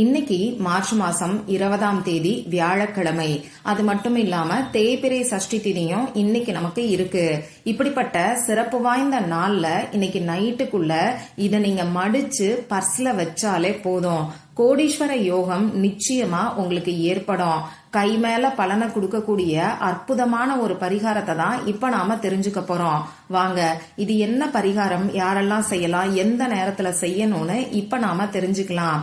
இன்னைக்கு மார்ச் மாசம் இருபதாம் தேதி வியாழக்கிழமை. அது மட்டும் இல்லாம தேய்பிரை சஷ்டி திதியும் இன்னைக்கு நமக்கு இருக்கு. இப்படிப்பட்ட சிறப்பு வாய்ந்த நாள்ல இன்னைக்கு நைட்டுக்குள்ள இதை நீங்க மடிச்சு பர்ஸ்ல வச்சாலே போதும். கோடீஸ்வர யோகம் நிச்சயமா உங்களுக்கு ஏற்படும். கை மேல பலனை கொடுக்கக்கூடிய அற்புதமான ஒரு பரிகாரத்தை தான் இப்ப நாம தெரிஞ்சுக்க போறோம். வாங்க இது என்ன பரிகாரம்? யாரெல்லாம் செய்யலாம்? எந்த நேரத்துல செய்யணும்னு இப்ப நாம தெரிஞ்சுக்கலாம்.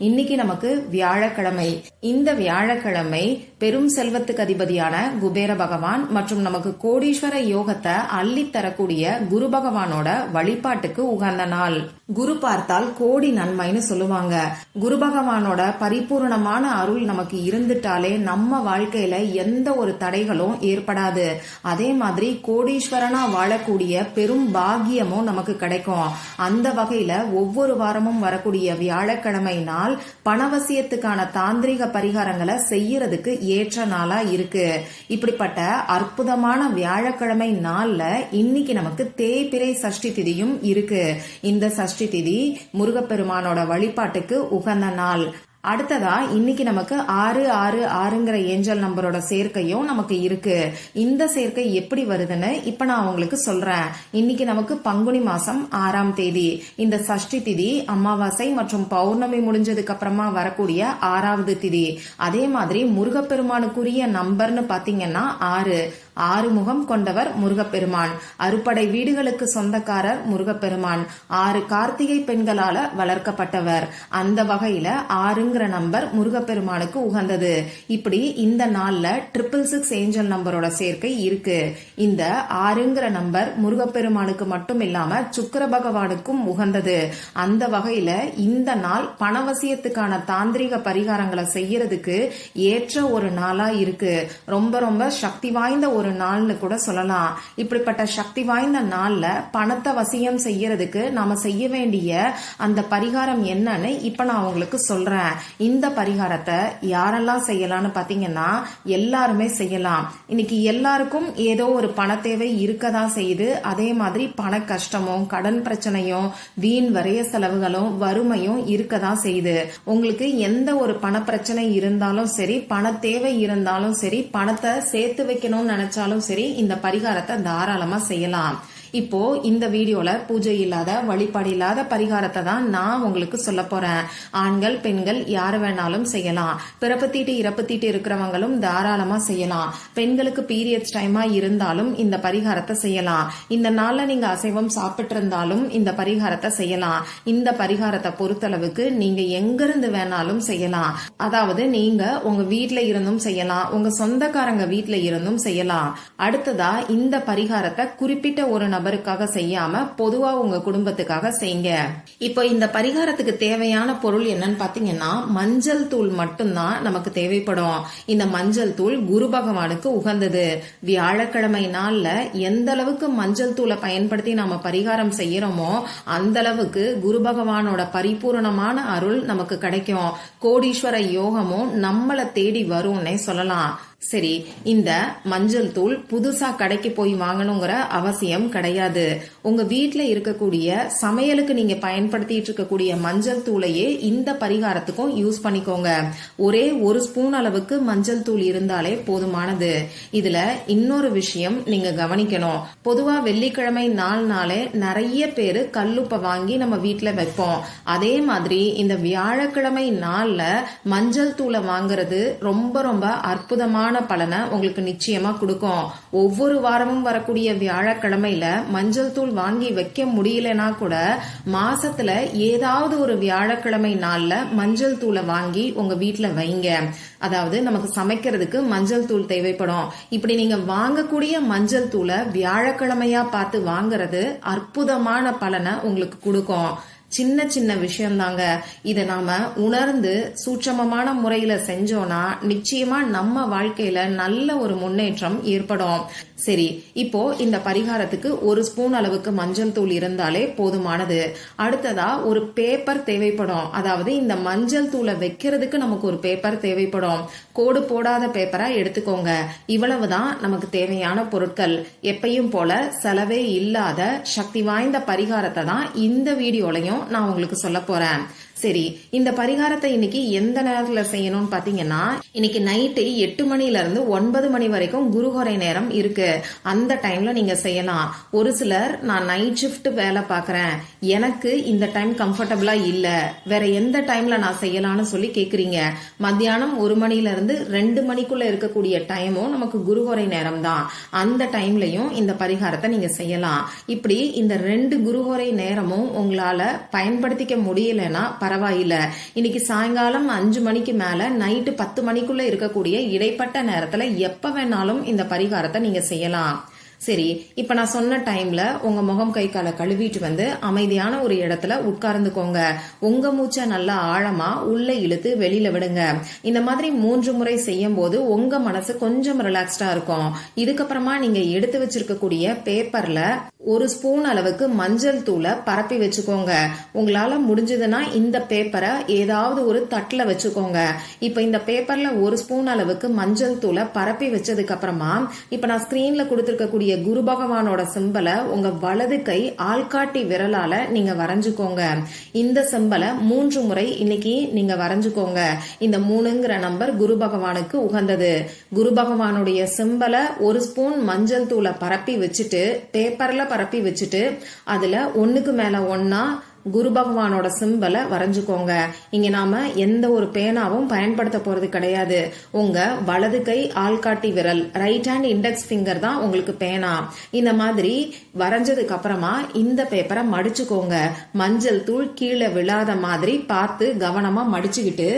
இன்னைக்கு நமக்கு வியாழக்கிழமை. இந்த வியாழக்கிழமை பெரும் செல்வத்துக்கு அதிபதியான குபேர பகவான் மற்றும் நமக்கு கோடீஸ்வர யோகத்தை அள்ளி தரக்கூடிய குரு பகவானோட வழிபாட்டுக்கு உகந்த நாள். குரு பார்த்தால் கோடி நன்மைன்னு சொல்லுவாங்க. குரு பகவானோட பரிபூர்ணமான அருள் நமக்கு இருந்துட்டாலே நம்ம வாழ்க்கையில எந்த ஒரு தடைகளும் ஏற்படாது. அதே மாதிரி கோடீஸ்வரனா வாழக்கூடிய பெரும் பாகியமும் நமக்கு கிடைக்கும். அந்த வகையில ஒவ்வொரு வாரமும் வரக்கூடிய வியாழக்கிழமை நாள் பணவசியத்துக்கான தாந்திரிக பரிகாரங்களை செய்யறதுக்கு ஏற்ற நாளா இருக்கு. இப்படிப்பட்ட அற்புதமான வியாழக்கிழமை நாள்ல இன்னைக்கு நமக்கு தேய்பிரை சஷ்டி திதியும் இருக்கு. இந்த சஷ்டி திதி முருகப்பெருமானோட வழிபாட்டுக்கு உகந்த நாள். அடுத்ததா இன்னைக்கு நமக்கு ஆறு ஆறு ஆறுங்கிற ஏஞ்சல் நம்பரோட சேர்க்கையும் நமக்கு இருக்கு. இந்த சேர்க்கை எப்படி வருதுன்னு இப்ப நான் உங்களுக்கு சொல்றேன். இன்னைக்கு நமக்கு பங்குனி மாசம் ஆறாம் தேதி. இந்த சஷ்டி திதி அமாவாசை மற்றும் பௌர்ணமி முடிஞ்சதுக்கு அப்புறமா வரக்கூடிய ஆறாவது திதி. அதே மாதிரி முருகப்பெருமானுக்குரிய நம்பர்னு பாத்தீங்கன்னா ஆறு. ஆறு முகம் கொண்டவர் முருகப்பெருமான். அறுபடை வீடுகளுக்கு சொந்தக்காரர் முருகப்பெருமான். ஆறு கார்த்திகை பெண்களால வளர்க்கப்பட்டவர். அந்த வகையில ஆறுங்கிற நம்பர் முருகப்பெருமானுக்கு உகந்தது. இப்படி இந்த நாள்ல ட்ரிபிள் சிக்ஸ் ஏஞ்சல் நம்பரோட சேர்க்கை இருக்கு. இந்த ஆறுங்கிற நம்பர் முருகப்பெருமானுக்கு மட்டும் இல்லாம சுக்கர பகவானுக்கும் உகந்தது. அந்த வகையில இந்த நாள் பணவசியத்துக்கான தாந்திரிக பரிகாரங்களை செய்யறதுக்கு ஏற்ற ஒரு நாளா இருக்கு. ரொம்ப ரொம்ப சக்தி வாய்ந்த ஒரு ஒரு நாள்னு கூட சொல்லலாம். இப்படிப்பட்ட சக்தி வாய்ந்த நாள்ல பணத்தை வசியம் செய்யறதுக்கு நாம செய்ய வேண்டிய அந்த பரிகாரம் என்னன்னு இப்ப நான் உங்களுக்கு சொல்றேன். இந்த பரிகாரத்தை யாரெல்லாம் செய்யலாம்னு பாத்தீங்கன்னா எல்லாருமே செய்யலாம். இன்னைக்கு எல்லாருக்கும் ஏதோ ஒரு பண தேவை இருக்கதா செய்யுது அதே மாதிரி பண கஷ்டமும் கடன் பிரச்சனையும் வீண் வரைய செலவுகளும் வறுமையும் இருக்கதா செய்யுது உங்களுக்கு எந்த ஒரு பண பிரச்சனை இருந்தாலும் சரி பண தேவை இருந்தாலும் சரி பணத்தை சேர்த்து வைக்கணும்னு நினைச்ச நினைச்சாலும் சரி இந்த பரிகாரத்தை தாராளமா செய்யலாம். இப்போ இந்த வீடியோல பூஜை இல்லாத வழிபாடு இல்லாத பரிகாரத்தை தான் நான் உங்களுக்கு சொல்ல போறேன். ஆண்கள் பெண்கள் யார் வேணாலும் செய்யலாம். பிறப்பு தீட்டு இறப்பு தீட்டு இருக்கிறவங்களும் தாராளமா செய்யலாம். பெண்களுக்கு பீரியட்ஸ் டைமா இருந்தாலும் இந்த பரிகாரத்தை செய்யலாம். இந்த நாள்ல நீங்க அசைவம் சாப்பிட்டு இருந்தாலும் இந்த பரிகாரத்தை செய்யலாம். இந்த பரிகாரத்தை பொறுத்தளவுக்கு நீங்க எங்கிருந்து வேணாலும் செய்யலாம். அதாவது நீங்க உங்க வீட்டுல இருந்தும் செய்யலாம். உங்க சொந்தக்காரங்க வீட்டுல இருந்தும் செய்யலாம். அடுத்ததா இந்த பரிகாரத்தை குறிப்பிட்ட ஒரு நபருக்காக செய்யாம பொதுவா உங்க குடும்பத்துக்காக செய்யுங்க. இப்போ இந்த பரிகாரத்துக்கு தேவையான பொருள் என்னன்னு பாத்தீங்கன்னா மஞ்சள் தூள் மட்டும்தான் நமக்கு தேவைப்படும். இந்த மஞ்சள் தூள் குரு பகவானுக்கு உகந்தது. வியாழக்கிழமை நாள்ல எந்த அளவுக்கு மஞ்சள் தூளை பயன்படுத்தி நாம பரிகாரம் செய்யறோமோ அந்த அளவுக்கு குரு பகவானோட பரிபூர்ணமான அருள் நமக்கு கிடைக்கும். கோடீஸ்வர யோகமும் நம்மளை தேடி வரும்னே சொல்லலாம். சரி இந்த மஞ்சள் தூள் புதுசா கடைக்கு போய் வாங்கணுங்கிற அவசியம் கிடையாது. உங்க வீட்டுல இருக்கக்கூடிய சமையலுக்கு நீங்க பயன்படுத்திட்டு இருக்கக்கூடிய மஞ்சள் தூளையே இந்த பரிகாரத்துக்கும் யூஸ் பண்ணிக்கோங்க. ஒரே ஒரு ஸ்பூன் அளவுக்கு மஞ்சள் தூள் இருந்தாலே போதுமானது. இதுல இன்னொரு விஷயம் நீங்க கவனிக்கணும். பொதுவா வெள்ளிக்கிழமை நாள் நாளே நிறைய பேரு கல்லுப்பை வாங்கி நம்ம வீட்டுல வைப்போம். அதே மாதிரி இந்த வியாழக்கிழமை நாள்ல மஞ்சள் தூளை வாங்குறது ரொம்ப ரொம்ப அற்புதமான சிறப்பான பலனை உங்களுக்கு நிச்சயமா கொடுக்கும். ஒவ்வொரு வாரமும் வரக்கூடிய வியாழக்கிழமையில மஞ்சள் தூள் வாங்கி வைக்க முடியலனா கூட மாசத்துல ஏதாவது ஒரு வியாழக்கிழமை நாள்ல மஞ்சள் தூளை வாங்கி உங்க வீட்டுல வைங்க. அதாவது நமக்கு சமைக்கிறதுக்கு மஞ்சள் தூள் தேவைப்படும். இப்படி நீங்க வாங்கக்கூடிய மஞ்சள் தூளை வியாழக்கிழமையா பார்த்து வாங்குறது அற்புதமான பலனை உங்களுக்கு கொடுக்கும். சின்ன சின்ன விஷயம்தாங்க இதை நாம உணர்ந்து சூட்சமமான முறையில செஞ்சோம்னா நிச்சயமா நம்ம வாழ்க்கையில நல்ல ஒரு முன்னேற்றம் ஏற்படும். சரி இப்போ இந்த பரிகாரத்துக்கு ஒரு ஸ்பூன் அளவுக்கு மஞ்சள் தூள் இருந்தாலே போதுமானது. அடுத்ததா ஒரு பேப்பர் தேவைப்படும். அதாவது இந்த மஞ்சள் தூளை வைக்கிறதுக்கு நமக்கு ஒரு பேப்பர் தேவைப்படும். கோடு போடாத பேப்பரா எடுத்துக்கோங்க. இவ்வளவுதான் நமக்கு தேவையான பொருட்கள். எப்பையும் போல செலவே இல்லாத சக்தி வாய்ந்த பரிகாரத்தை தான் இந்த வீடியோலையும் நான் உங்களுக்கு சொல்ல போறேன். சரி இந்த பரிகாரத்தை இன்னைக்கு எந்த நேரத்துல செய்யணும்னு பாத்தீங்கன்னா இன்னைக்கு நைட்டு எட்டு மணில இருந்து ஒன்பது மணி வரைக்கும் குருஹொரை நேரம் இருக்கு. அந்த டைம்ல நீங்க செய்யலாம். ஒரு சிலர் நான் நைட் ஷிஃப்ட் வேலை பாக்குறேன். எனக்கு இந்த டைம் கம்ஃபர்டபுளா இல்ல. வேற எந்த டைம்ல நான் செய்யலாம்னு சொல்லி கேக்குறீங்க. மத்தியானம் ஒரு மணில இருந்து ரெண்டு மணிக்குள்ள இருக்கக்கூடிய டைமும் நமக்கு குருஹொரை நேரம் தான். அந்த டைம்லயும் இந்த பரிகாரத்தை நீங்க செய்யலாம். இப்படி இந்த ரெண்டு குருஹொரை நேரமும் உங்களால பயன்படுத்திக்க முடியலன்னா பரவாயில்ல. இன்னைக்கு சாயங்காலம் அஞ்சு மணிக்கு மேல நைட்டு பத்து மணிக்குள்ள இருக்கக்கூடிய இடைப்பட்ட நேரத்துல எப்ப வேணாலும் இந்த பரிகாரத்தை நீங்க செய்யலாம். சரி இப்ப நான் சொன்ன டைம்ல உங்க முகம் கை காலை கழுவிட்டு வந்து அமைதியான ஒரு இடத்துல உட்கார்ந்துக்கோங்க. உங்க மூச்சை நல்லா ஆழமா உள்ள இழுத்து வெளியில விடுங்க. இந்த மாதிரி மூன்று முறை செய்யும் போது உங்க மனசு கொஞ்சம் ரிலாக்ஸ்டா இருக்கும். இதுக்கப்புறமா நீங்க எடுத்து வச்சிருக்கக்கூடிய பேப்பர்ல ஒரு ஸ்பூன் அளவுக்கு மஞ்சள் தூளை பரப்பி வச்சுக்கோங்க. உங்களால முடிஞ்சதுன்னா இந்த பேப்பரை ஏதாவது ஒரு தட்டுல வச்சுக்கோங்க. இப்ப இந்த பேப்பர்ல ஒரு ஸ்பூன் அளவுக்கு மஞ்சள் தூளை பரப்பி வச்சதுக்கு அப்புறமா இப்ப நான் ஸ்கிரீன்ல கொடுத்திருக்கக்கூடிய குரு பகவானோட சிம்பலை உங்க வலது கை ஆள்காட்டி விரலால நீங்க வரைஞ்சுக்கோங்க. இந்த சிம்பலை மூன்று முறை இன்னைக்கு நீங்க வரைஞ்சுக்கோங்க. இந்த மூணுங்கிற நம்பர் குரு பகவானுக்கு உகந்தது. குரு பகவானுடைய சிம்பலை ஒரு ஸ்பூன் மஞ்சள் தூளை பரப்பி வச்சுட்டு பேப்பர்ல பரப்பி வச்சுட்டு அதுல ஒன்றுக்கு மேல ஒன்னா குரு பகவானோட சிம்பலை வரைஞ்சுக்கோங்க. இங்க நாம எந்த ஒரு பேனாவும் பயன்படுத்த போறது கிடையாது. உங்க வலது கை ஆள்காட்டி விரல் ரைட் ஹேண்ட் இண்டெக்ஸ் ஃபிங்கர் தான் உங்களுக்கு பேனா. இந்த மாதிரி வரைஞ்சதுக்கு அப்புறமா இந்த பேப்பரை மடிச்சுக்கோங்க. மஞ்சள் தூள் கீழே விழாத மாதிரி பார்த்து கவனமா மடிச்சுக்கிட்டு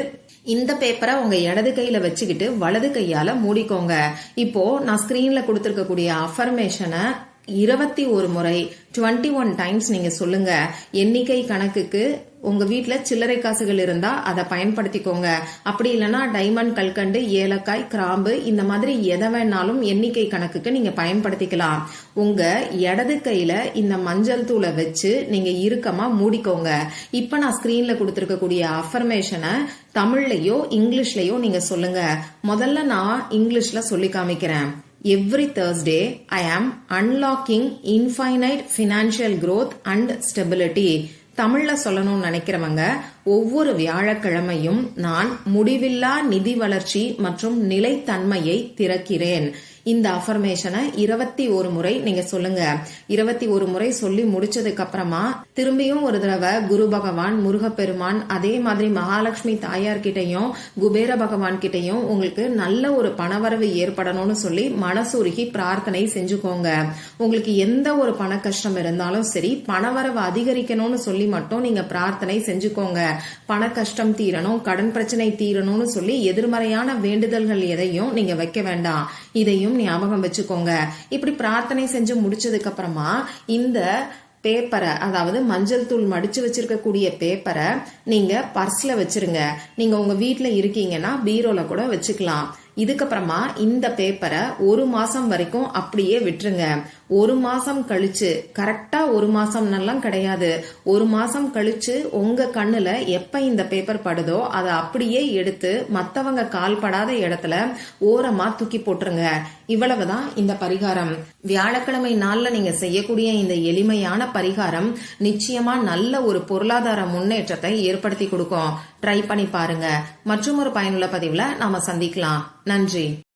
இந்த பேப்பரை உங்க இடது கையில வச்சுக்கிட்டு வலது கையால மூடிக்கோங்க. இப்போ நான் ஸ்கிரீன்ல கொடுத்திருக்கக்கூடிய அஃபர்மேஷனை இருபத்தி ஒரு முறை டுவெண்ட்டி ஒன் டைம்ஸ் நீங்க சொல்லுங்க. எண்ணிக்கை கணக்குக்கு உங்க வீட்டுல சில்லறை காசுகள் இருந்தா அதை பயன்படுத்திக்கோங்க. அப்படி இல்லைன்னா டைமண்ட் கல்கண்டு ஏலக்காய் கிராம்பு இந்த மாதிரி எதை வேணாலும் எண்ணிக்கை கணக்குக்கு நீங்க பயன்படுத்திக்கலாம். உங்க இடது கையில இந்த மஞ்சள் தூளை வச்சு நீங்க இறுக்கமா மூடிக்கோங்க. இப்ப நான் ஸ்கிரீன்ல கொடுத்துருக்கக்கூடிய அஃபர்மேஷனை தமிழ்லயோ இங்கிலீஷ்லயோ நீங்க சொல்லுங்க. முதல்ல நான் இங்கிலீஷ்ல சொல்லி காமிக்கிறேன். Every Thursday, I am unlocking infinite financial growth and stability. தமிழ்ல சொல்லணும்னு நினைக்கிறவங்க ஒவ்வொரு வியாழக்கிழமையும் நான் முடிவில்லா நிதி வளர்ச்சி மற்றும் நிலைத்தன்மையை திறக்கிறேன் இந்த அஃபர்மேஷனை இருபத்தி ஒரு முறை நீங்க சொல்லுங்க. இருபத்தி ஒரு முறை சொல்லி முடிச்சதுக்கு அப்புறமா திரும்பியும் ஒரு தடவை குரு பகவான் முருகப்பெருமான் அதே மாதிரி மகாலட்சுமி தாயார் கிட்டையும் குபேர பகவான் கிட்டையும் உங்களுக்கு நல்ல ஒரு பணவரவு ஏற்படணும்னு சொல்லி மனசுருகி பிரார்த்தனை செஞ்சுக்கோங்க. உங்களுக்கு எந்த ஒரு பண கஷ்டம் இருந்தாலும் சரி பணவரவு அதிகரிக்கணும்னு சொல்லி மட்டும் நீங்க பிரார்த்தனை செஞ்சுக்கோங்க. பண கஷ்டம் தீரணும் கடன் பிரச்சனை தீரணும்னு சொல்லி எதிர்மறையான வேண்டுதல்கள் எதையும் நீங்க வைக்க வேண்டாம். இதையும் ஞாபகம் வச்சுக்கோங்க. இப்படி பிரார்த்தனை செஞ்சு முடிச்சதுக்கு அப்புறமா இந்த பேப்பரை அதாவது மஞ்சள் தூள் மடிச்சு வச்சிருக்கக்கூடிய பேப்பரை நீங்க பர்ஸ்ல வச்சிருங்க. நீங்க உங்க வீட்டுல இருக்கீங்கன்னா பீரோல கூட வச்சுக்கலாம். இதுக்கப்புறமா இந்த பேப்பரை ஒரு மாசம் வரைக்கும் அப்படியே விட்டுருங்க. ஒரு மாசம் கழிச்சு கரெக்டா ஒரு மாசம் எல்லாம் கிடையாது. ஒரு மாசம் கழிச்சு உங்க கண்ணுல எப்ப இந்த பேப்பர் படுதோ அதை அப்படியே எடுத்து மத்தவங்க கால் படாத இடத்துல ஓரமா தூக்கி போட்டுருங்க. இவ்வளவுதான் இந்த பரிகாரம். வியாழக்கிழமை நாள்ல நீங்க செய்யக்கூடிய இந்த எளிமையான பரிகாரம் நிச்சயமா நல்ல ஒரு பொருளாதார முன்னேற்றத்தை ஏற்படுத்தி கொடுக்கும். ட்ரை பண்ணி பாருங்க. மற்றும் ஒரு பயனுள்ள பதிவுல நாம சந்திக்கலாம். நன்றி.